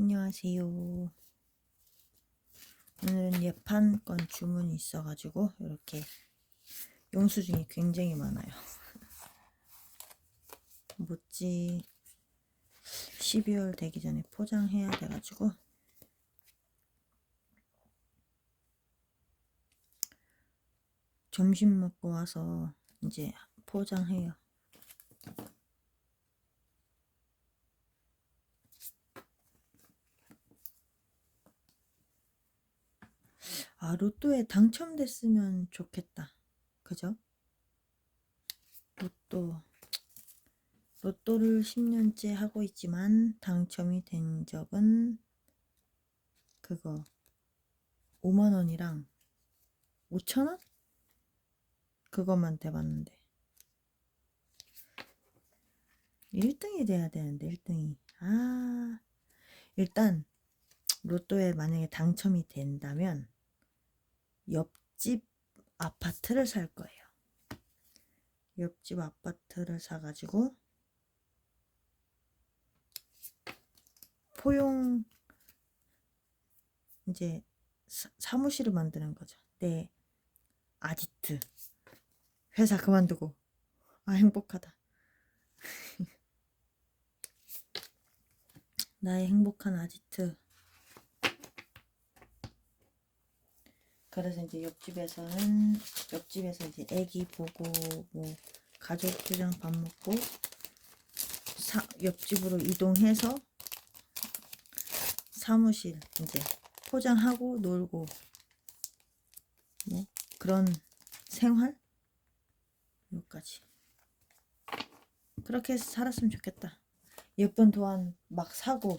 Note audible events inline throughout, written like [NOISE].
안녕하세요. 오늘은 예판 건 주문이 있어가지고 이렇게 영수증이 굉장히 많아요. [LAUGHS] 모찌 12월 되기 전에 포장해야 돼가지고 점심 먹고 와서 이제 포장해요. 아, 로또에 당첨됐으면 좋겠다. 그죠? 로또. 로또를 10년째 하고 있지만 당첨이 된 적은 그거 5만 원이랑 5천 원? 그것만 돼봤는데 1등이 돼야 되는데 1등이 아 일단 로또에 만약에 당첨이 된다면 옆집 아파트를 살 거예요. 옆집 아파트를 사가지고 포용 이제 사, 사무실을 만드는 거죠. 내 아지트 회사 그만두고 아 행복하다. [LAUGHS] 나의 행복한 아지트. 그래서 이제 옆집에서는 옆집에서 이제 애기 보고 뭐 가족들이랑 밥 먹고 사, 옆집으로 이동해서 사무실 이제 포장하고 놀고 뭐 그런 생활? 여기까지. 그렇게 해서 살았으면 좋겠다. 예쁜 도안 막 사고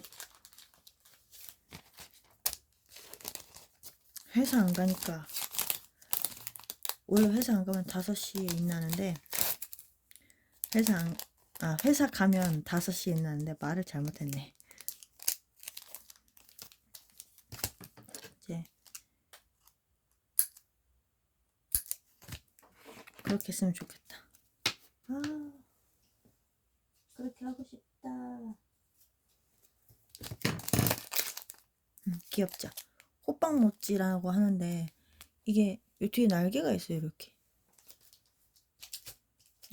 회사 안 가니까. 원래 회사 안 가면 5시에 일나는데 회사 안, 아 회사 가면 5시에 일나는데 말을 잘못했네. 이제 그렇게 했으면 좋겠다. 아 그렇게 하고 싶다. 음, 귀엽죠 호빵 모찌라고 하는데 이게 요 뒤에 날개가 있어요 이렇게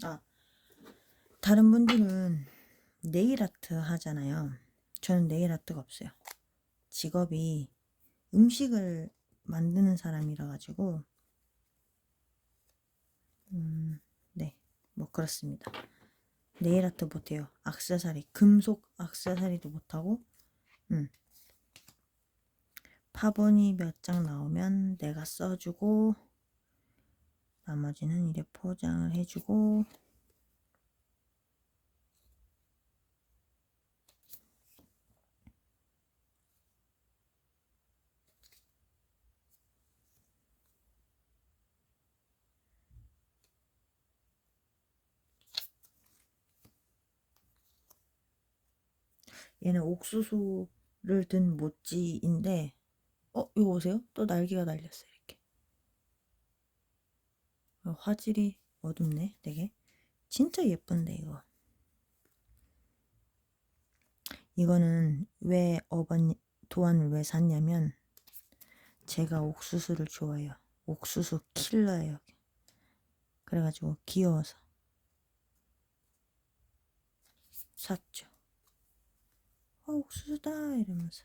아 다른 분들은 네일 아트 하잖아요 저는 네일 아트가 없어요 직업이 음식을 만드는 사람이라 가지고 음, 네, 뭐 그렇습니다. 네일 아트 못해요. 악세사리, 금속 악세사리도 못하고, 음. 파본이 몇 장 나오면 내가 써주고, 나머지는 이래 포장을 해주고, 얘는 옥수수를 든 모찌인데, 어, 이거 보세요. 또 날개가 달렸어요. 이렇게. 어, 화질이 어둡네, 되게. 진짜 예쁜데, 이거. 이거는 왜 어반 도안을 왜 샀냐면, 제가 옥수수를 좋아해요. 옥수수 킬러예요. 그래가지고 귀여워서 샀죠. 어, 옥수수다 이러면서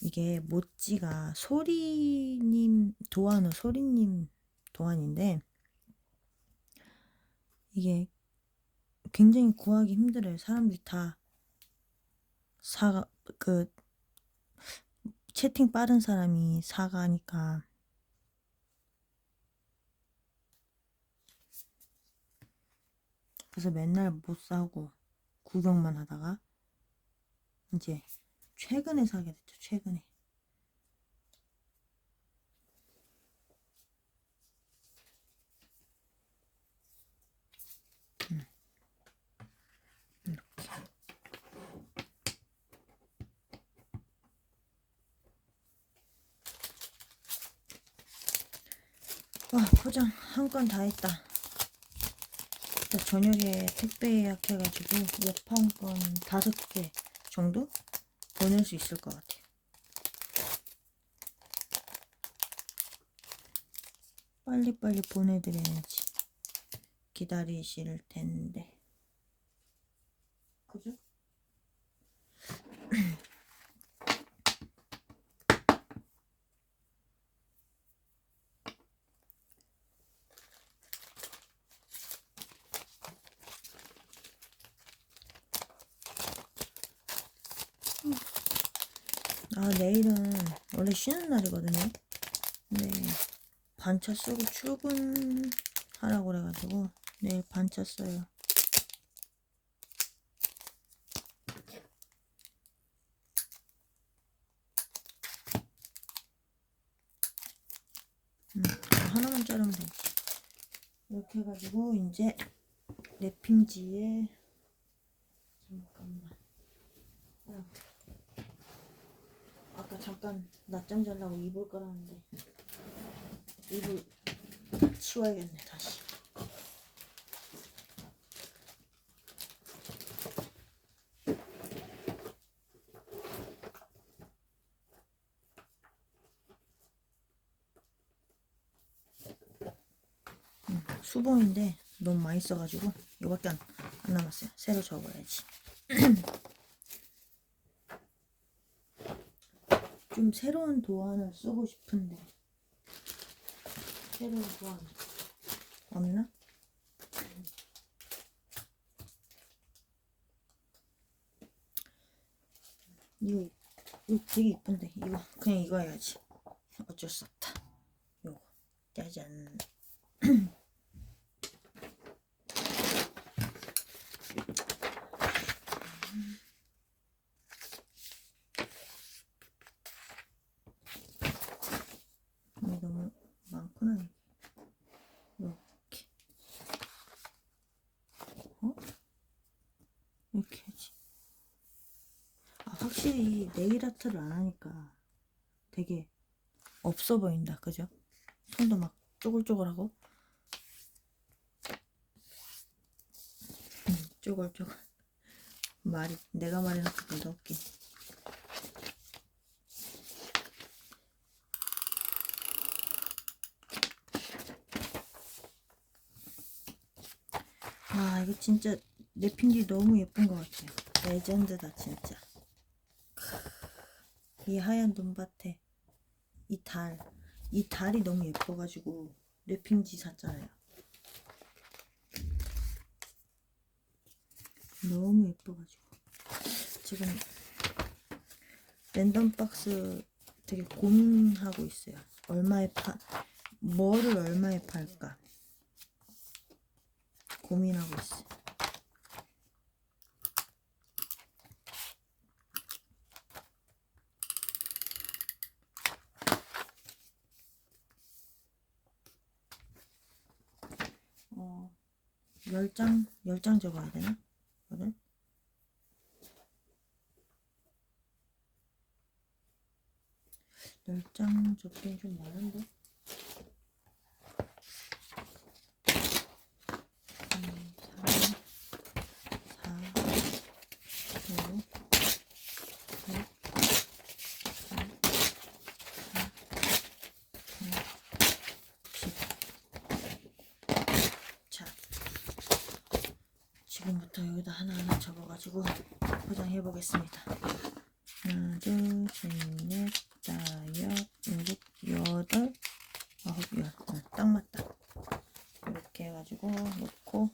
이게 모찌가 소리님 도안호 소리님 도안인데 이게 굉장히 구하기 힘들어요. 사람들이 다 사가 그 채팅 빠른 사람이 사가니까 그래서 맨날 못 사고 구경만 하다가 이제 최근에 사게 됐죠. 최근에. 음. 와 포장 한 건 다 했다. 저녁에 택배 예약해가지고 예판권 다섯 개 정도 보낼 수 있을 것 같아요. 빨리빨리 보내드려야지. 기다리실 텐데. 그죠? 아, 내일은 원래 쉬는 날이거든요. 네. 반차 쓰고 출근하라고 그래가지고 내일 반차 써요. 음, 하나만 자르면 되지. 이렇게 해가지고 이제 랩핑지에 잠깐만. 아. 아까 잠깐 낮잠 자려고 이불 깔았는데 이불 치워야겠네 다시. 음, 수봉인데 너무 많이 써가지고 이거밖에 안, 안 남았어요. 새로 접어야지 [CLEARS THROAT] 좀 새로운 도안을 쓰고 싶은데. 새로운 도안 없나? 이거 이거 되게 이쁜데. 이거 그냥 이거 해야지. 어쩔 수 없다. 요거. 짜잔 [CLEARS THROAT] 이게 너무 많구나 이게. 이렇게 어? 이렇게 하지 아 확실히 네일 하니까 되게 없어 보인다. 그죠? 손도 막 쪼글쪼글하고. 음, 쪼글쪼글. 말이 내가 말해놓고 보다 웃긴 아 이거 진짜 랩핑기 너무 예쁜 것 같아요 레전드다 진짜. 크, 이 하얀 눈밭에 이 달, 이 달이 너무 예뻐가지고 랩핑지 샀잖아요. 너무 예뻐가지고 지금 랜덤 박스 되게 고민하고 있어요. 얼마에 파, 뭐를 얼마에 팔까 고민하고 있어요. 10장, 10장 적어야 되나? 이거를. 열장 적긴 좀 지금부터 여기다 하나하나 적어가지고 포장해 보겠습니다. 하나, 둘, 셋, 넷, 다섯, 일곱, 여덟, 아홉, 열. 어, 딱 맞다. 이렇게 해가지고 놓고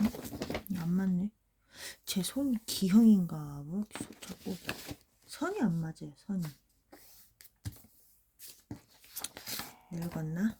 음? 안 맞네. 제 손 기형인가 뭐 이렇게 손 자꾸 선이 안 맞아요. 선이 늙었나?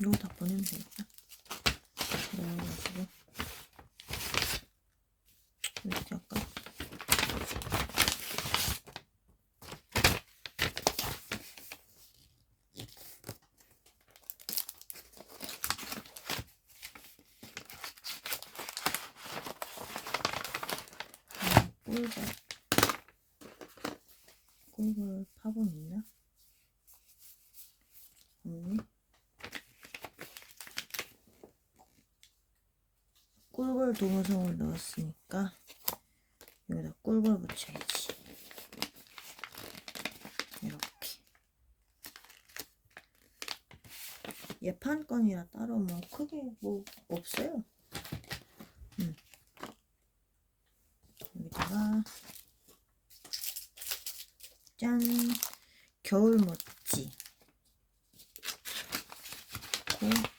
이거 다 보내면 되겠다. 그래가지고 이렇게 할까? 아, 꿀벌 꿀벌 파본 있나? 없네. 꿀벌 도무성을 넣었으니까 여기다 꿀벌 붙여야지. 이렇게. 예판건이라 따로 뭐 크게 뭐 없어요. 음. 여기다가 짠 겨울 모찌 고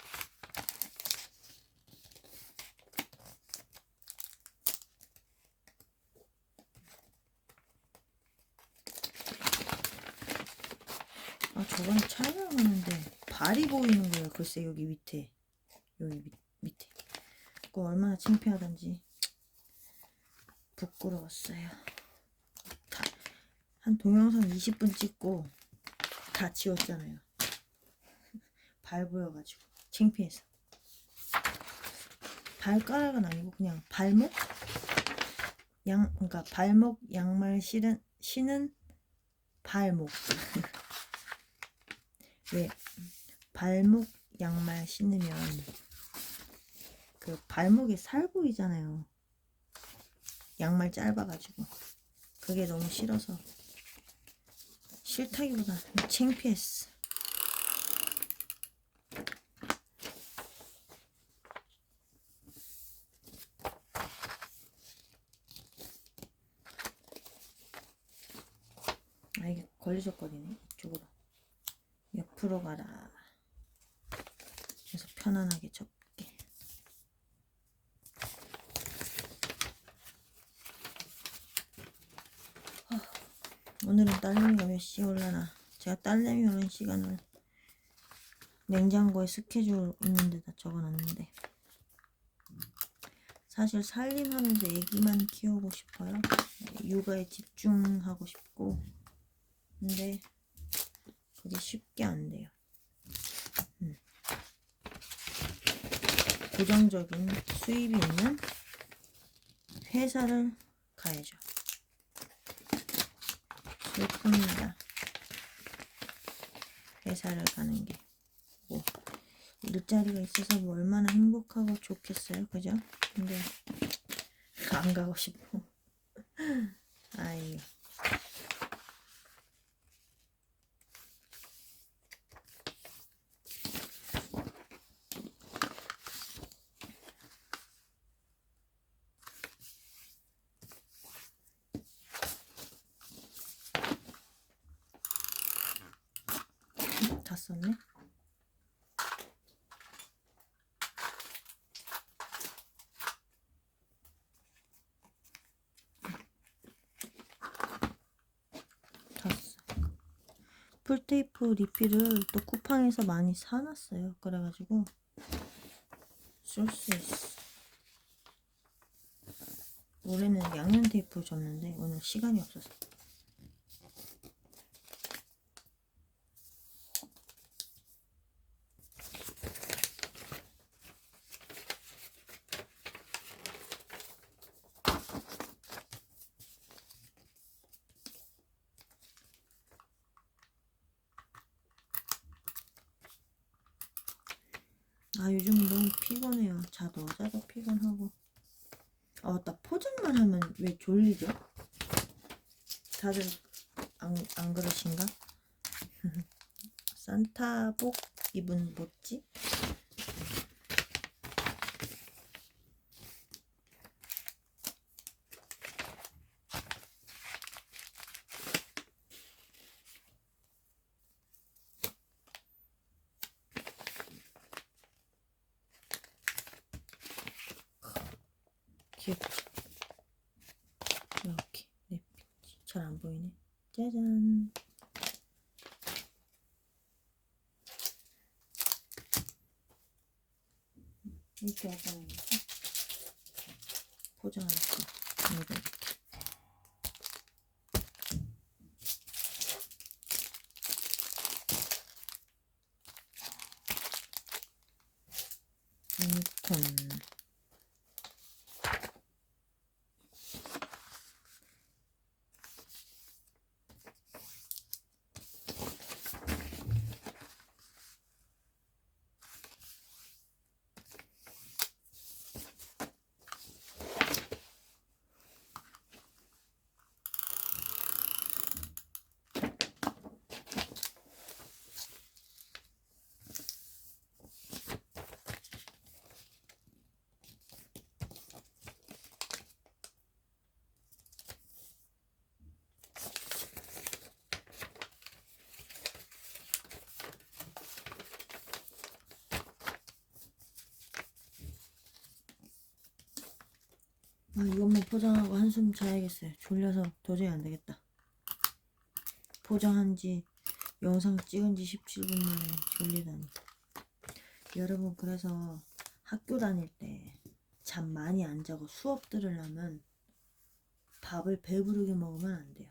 아 저번에 촬영하는데 발이 글쎄 여기 밑에. 여기 밑, 밑에. 그거 얼마나 창피하던지. 부끄러웠어요. 다, 한 동영상 20분 찍고 다 지웠잖아요. [LAUGHS] 발 보여가지고. 창피해서. 발가락은 아니고 그냥 발목? 양 그러니까 발목 양말 신은 신은 발목. [LAUGHS] 왜? 발목 양말 신으면 그 발목에 살 보이잖아요. 양말 짧아가지고. 그게 너무 싫어서. 싫다기보다 창피했어. 아 이게 걸리적거리네 이쪽으로. 옆으로 가라 편안하게 접게. 아, 오늘은 딸내미가 몇 시에 올라나. 제가 딸내미 오는 시간을 냉장고에 스케줄 있는 데다 적어놨는데. 사실 살림하면서 애기만 키우고 싶어요. 육아에 집중하고 싶고. 근데 그게 쉽게 안 돼요. 음. 고정적인 수입이 있는 회사를 가야죠. 슬픕니다. 회사를 가는 게. 뭐, 일자리가 있어서 뭐 얼마나 행복하고 좋겠어요. 그죠? 근데, 안 가고 싶어. [LAUGHS] 아이. 다 썼네. 다 써. 풀테이프 리필을 또 쿠팡에서 많이 사놨어요. 그래가지고 쓸 수 있어. 올해는 양면 테이프 접는데 오늘 시간이 없어서. 아 요즘 너무 피곤해요. 자도 자도 피곤하고. 아 맞다 포장만 하면 왜 졸리죠? 다들 안, 안 그러신가? [LAUGHS] 산타복 입은 뭐지? 이렇게 네, 잘 안 보이네. 짜잔. 이렇게 약간 포장할 때 이거 이렇게 아, 이것만 포장하고 한숨 자야겠어요. 졸려서 도저히 안 되겠다. 포장한 지, 영상 찍은 지 17분 만에 졸리다니. 여러분, 그래서 학교 다닐 때 잠 많이 안 자고 수업 들으려면 밥을 배부르게 먹으면 안 돼요.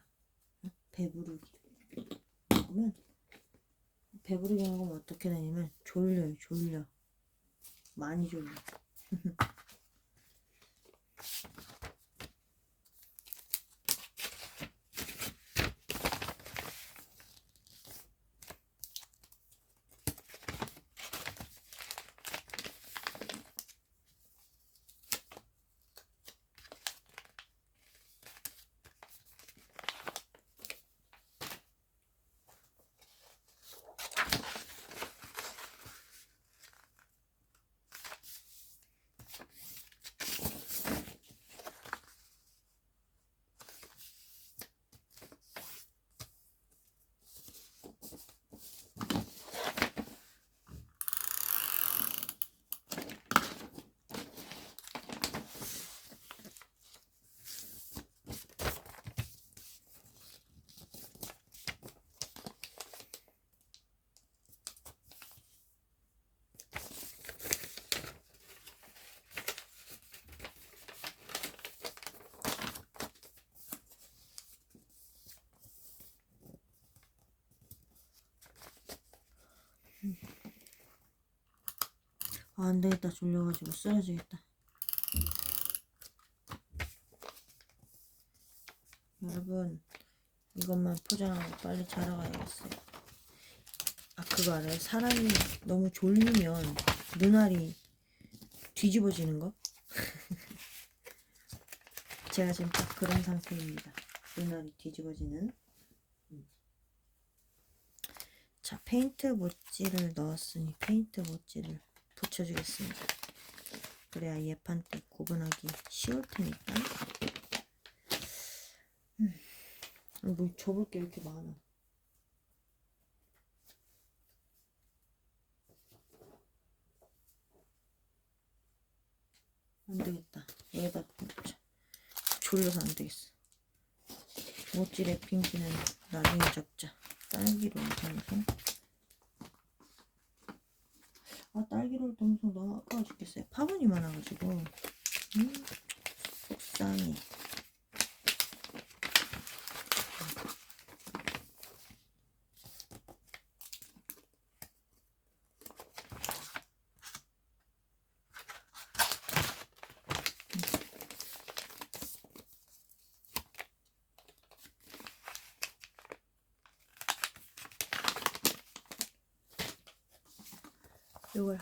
응? 배부르게. 먹으면, 배부르게 먹으면 어떻게 되냐면 졸려요, 졸려. 많이 졸려. 아, 안 되겠다. 졸려가지고 쓰러지겠다. 여러분, 이것만 포장하고 빨리 자러 가야겠어요. 아, 그거 알아요? 사람이 너무 졸리면 눈알이 뒤집어지는 거? [LAUGHS] 제가 지금 딱 그런 상태입니다. 눈알이 뒤집어지는. 음. 자, 페인트 모찌를 넣었으니 페인트 모찌를 붙여주겠습니다. 그래야 예판 때 구분하기 쉬울 테니까. 음. 뭐 접을 게 이렇게 많아. 안 되겠다. 여기다 붙여. 졸려서 안 되겠어. 모찌 랩핑기는 나중에 접자. 딸기로 방송. 아 딸기를 너무 너무 아까워 죽겠어요. 파분이 많아가지고 음, 속상해.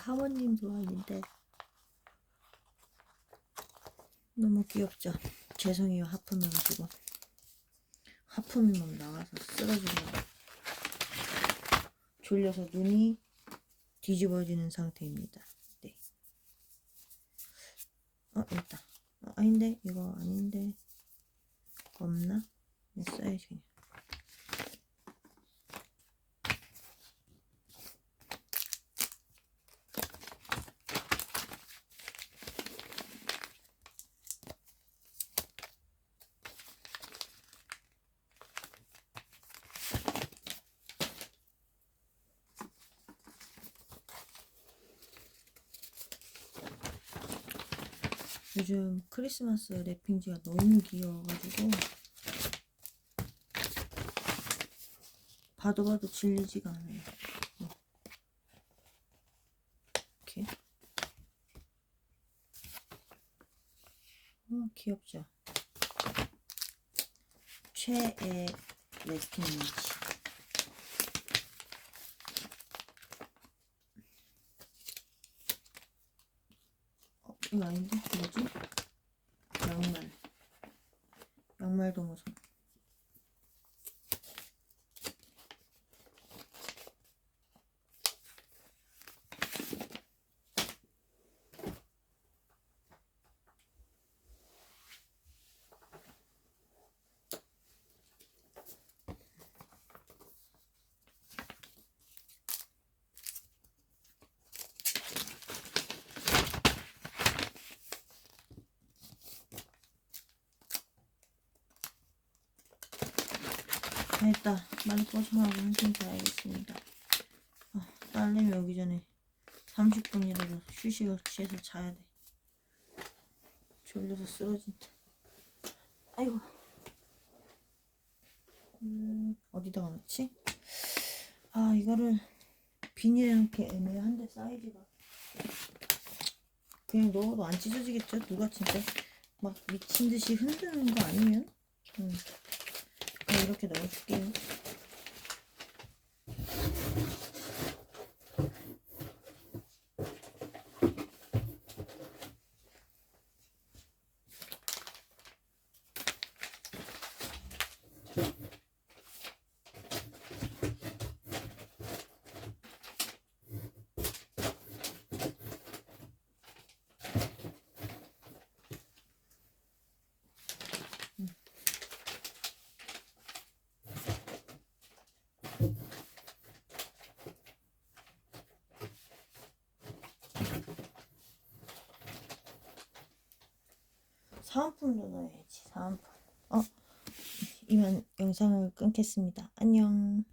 하모님 좋아하는데 너무 귀엽죠? 죄송해요 하품해가지고 하품이 막 나와서 쓰러지고 졸려서 눈이 뒤집어지는 상태입니다. 네. 어 있다. 어, 아닌데 이거 아닌데 없나? 네, 써야지 그냥. 요즘 크리스마스 랩핑지가 너무 귀여워가지고 봐도 봐도 질리지가 않아요. 어. 이렇게. 어, 귀엽죠? 최애 랩핑지. 어, 이거 아닌데? 뭐지? 양말. 양말도 무슨. 됐다. 빨리 뽀송하고 한숨 자야겠습니다. 아, 딸내미 오기 전에 30분이라도 휴식을 취해서 자야 돼. 졸려서 쓰러진다. 아이고. 음, 어디다가 넣지? 아, 이거를 비닐에 넣기 애매한데, 사이즈가. 그냥 넣어도 안 찢어지겠죠? 누가 진짜 막 미친 듯이 흔드는 거 아니면? 음. 이렇게 넣어줄게요. 사은품도 넣어야지, 사은품. 어, 이만 영상을 끊겠습니다. 안녕.